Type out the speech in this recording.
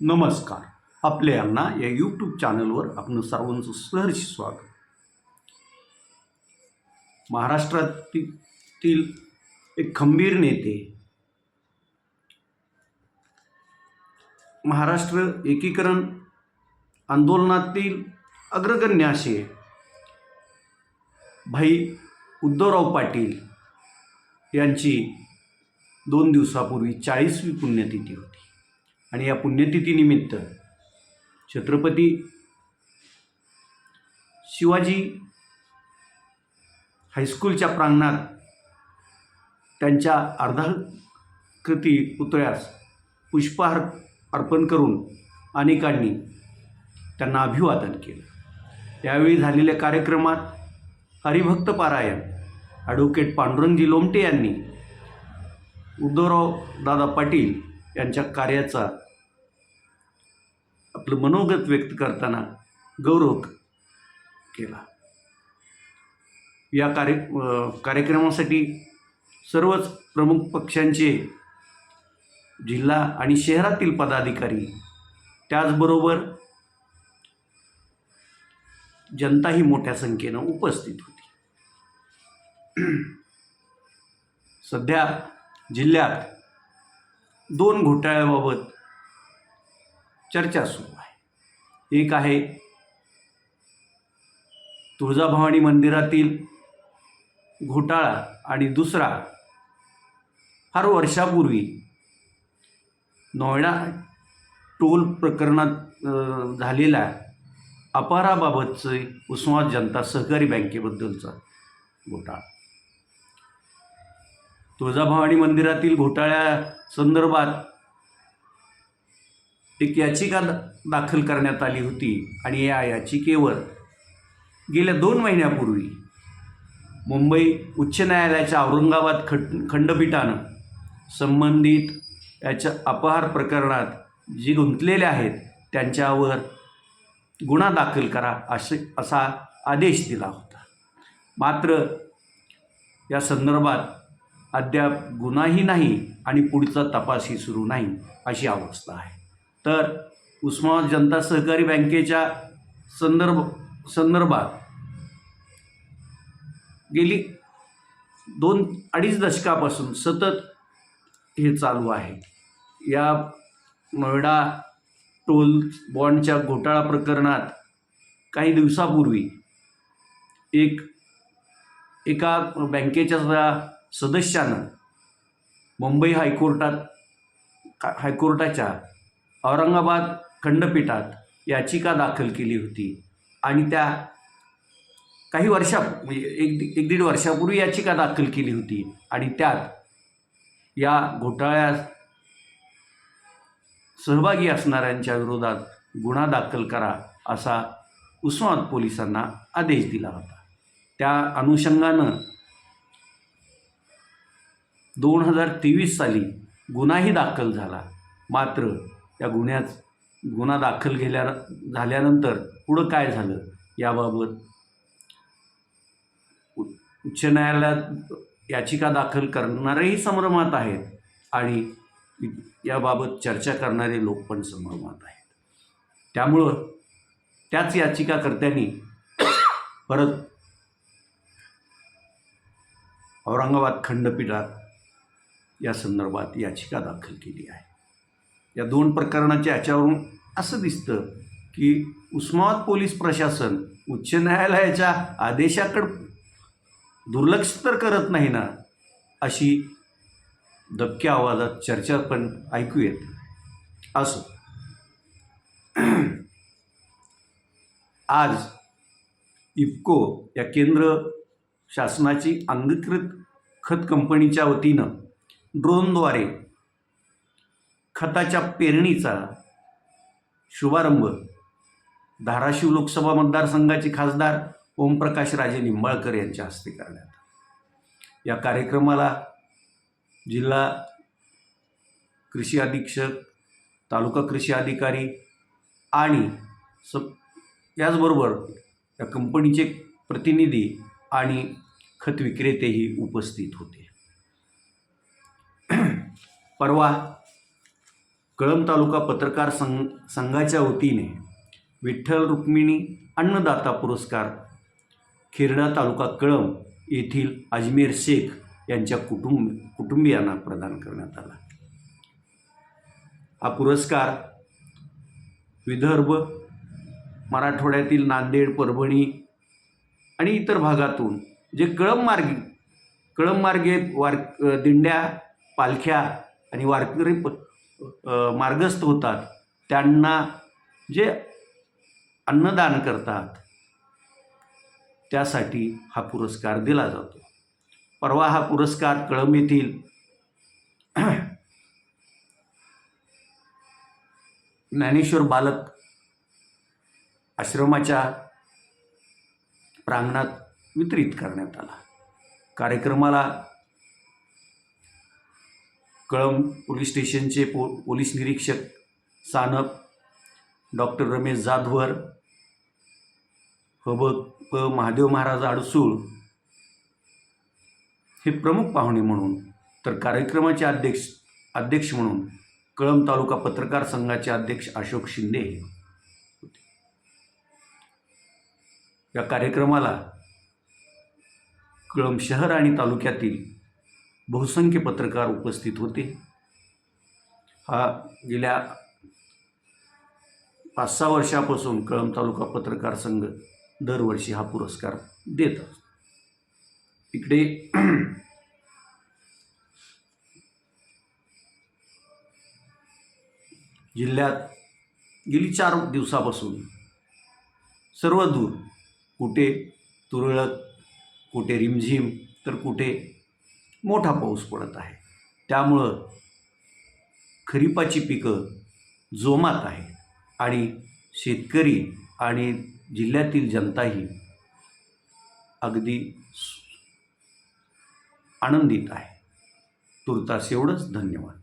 नमस्कार. आपल्या यांना या यूट्यूब चॅनलवर आपण सर्वांचं सहर्ष स्वागत. महाराष्ट्रातील एक खंबीर नेते महाराष्ट्र एकीकरण आंदोलनातील अग्रगण्य असे भाई उद्धवराव पाटील यांची दोन दिवसापूर्वी चाळीसवी पुण्यतिथी होती. आणि या पुण्यतिथीनिमित्त छत्रपती शिवाजी हायस्कूलच्या प्रांगणात त्यांच्या अर्धाकृती पुतळ्यास पुष्पहार अर्पण करून अनेकांनी त्यांना अभिवादन केलं. यावेळी झालेल्या कार्यक्रमात हरिभक्त पारायण ॲडव्होकेट पांडुरंगजी लोमटे यांनी उद्धवराव दादा पाटील यांच्या कार्याचा आपलं मनोगत व्यक्त करताना गौरव केला. या कार्य कार्यक्रमासाठी सर्वच प्रमुख पक्षांचे जिल्हा आणि शहरातील पदाधिकारी त्याचबरोबर जनताही मोठ्या संख्येनं उपस्थित होती. सध्या जिल्ह्यात दोन घोटाळ्याबाबत चर्चा सुरू आहे. एक आहे तुळजाभवानी मंदिरातील घोटाळा आणि दुसरा फार वर्षापूर्वी नोयडा टोल प्रकरणात अ, झालेल्या अपहाराबाबतचे उस्मानाबाद जनता सहकारी बँकेबद्दलचा घोटाळा. तुळजाभवानी मंदिरातील घोटाळ्या संदर्भात एक याचिका दा- दाखल करण्यात आली होती आणि या याचिकेवर गेल्या दोन महिन्यापूर्वी मुंबई उच्च न्यायालयाच्या औरंगाबाद खंड खंडपीठानं संबंधित याच्या अपहार प्रकरणात जे गुंतलेले आहेत त्यांच्यावर गुन्हा दाखल करा असे असा आदेश दिला होता. मात्र या संदर्भात अद्याप गुन्हाही नाही आणि पुढचा तपासही सुरू नाही अशी अवस्था आहे. तर उस्मानाबाद जनता सहकारी बँकेच्या संदर्भ संदर्भात गेली दोन अडीच दशकापासून सतत हे चालू आहे. या नोएडा टोल बॉन्डच्या घोटाळा प्रकरणात काही दिवसापूर्वी एक एका बँकेच्या सदस्यानं मुंबई हायकोर्टात हायकोर्टाच्या औरंगाबाद खंडपीठात याचिका दाखल केली होती. आणि त्या काही वर्षा म्हणजे एक एक दीड वर्षापूर्वी याचिका दाखल केली होती. आणि त्यात या घोटाळ्यात सहभागी असणाऱ्यांच्या विरोधात गुन्हा दाखल करा असा उस्मानाबाद पोलिसांना आदेश दिला होता. त्या अनुषंगानं दोन हजार तेवीस साली गुन्हाही दाखल झाला. मात्र त्या गुन्ह्याच गुन्हा दाखल गेल्या झाल्यानंतर पुढं काय झालं याबाबत उ- उच्च न्यायालयात याचिका दाखल करणारेही संभ्रमात आहेत आणि याबाबत चर्चा करणारे लोक पण संभ्रमात आहेत. त्यामुळं त्याच याचिकाकर्त्यांनी परत औरंगाबाद खंडपीठात या संदर्भात याचिका दाखल केली आहे. या दोन प्रकरणाच्या याच्यावरून असं दिसतं की उस्मानाबाद पोलीस प्रशासन उच्च न्यायालयाच्या आदेशाकडं दुर्लक्ष तर करत नाही ना अशी दबक्या आवाजात चर्चा पण ऐकू येते. असो. आज इफको या केंद्र शासनाची अंगीकृत खत कंपनीच्या वतीनं ड्रोनद्वारे खताच्या पेरणीचा शुभारंभ धाराशिव लोकसभा मतदारसंघाचे खासदार ओमप्रकाश राजे निंबाळकर यांच्या हस्ते करण्यात या कार्यक्रमाला जिल्हा कृषी अधीक्षक तालुका कृषी अधिकारी आणि स याचबरोबर या कंपनीचे प्रतिनिधी आणि खत विक्रेतेही उपस्थित होते. परवा कळंब तालुका पत्रकार संघ संघाच्या वतीने विठ्ठल रुक्मिणी अन्नदाता पुरस्कार खेरडा तालुका कळंब येथील अजमेर शेख यांच्या कुटुंब कुटुंबियांना प्रदान करण्यात आला. हा पुरस्कार विदर्भ मराठवाड्यातील नांदेड परभणी आणि इतर भागातून जे कळंब मार्गी कळंब मार्गे वार दिंड्या पालख्या आणि वारकरी प मार्गस्थ होतात. त्यांना जे अन्नदान करतात त्यासाठी हा पुरस्कार दिला जातो. परवा हा पुरस्कार कळंब येथील ज्ञानेश्वर बालक आश्रमाच्या प्रांगणात वितरित करण्यात आला. कार्यक्रमाला कळंब पोलीस स्टेशनचे पो पोलीस निरीक्षक सानप डॉक्टर रमेश जाधवर हब प महादेव महाराज अडसूळ हे प्रमुख पाहुणे म्हणून तर कार्यक्रमाचे अध्यक्ष अध्यक्ष म्हणून कळंब तालुका पत्रकार संघाचे अध्यक्ष अशोक शिंदे या कार्यक्रमाला कळंब शहर आणि तालुक्यातील बहुसंख्य पत्रकार उपस्थित होते. हा गेल्या पाच सहा वर्षापासून कळंब तालुका पत्रकार संघ दरवर्षी हा पुरस्कार देत इकडे जिल्ह्यात गेली चार दिवसापासून सर्व दूर कुठे तुरळक कुठे रिमझिम तर कुठे मोठा पाऊस पडत आहे. त्यामुळं खरीपाची पिकं जोमात आहे आणि शेतकरी आणि जिल्ह्यातील जनताही अगदी आनंदित आहे. तुर्तास एवढंच धन्यवाद.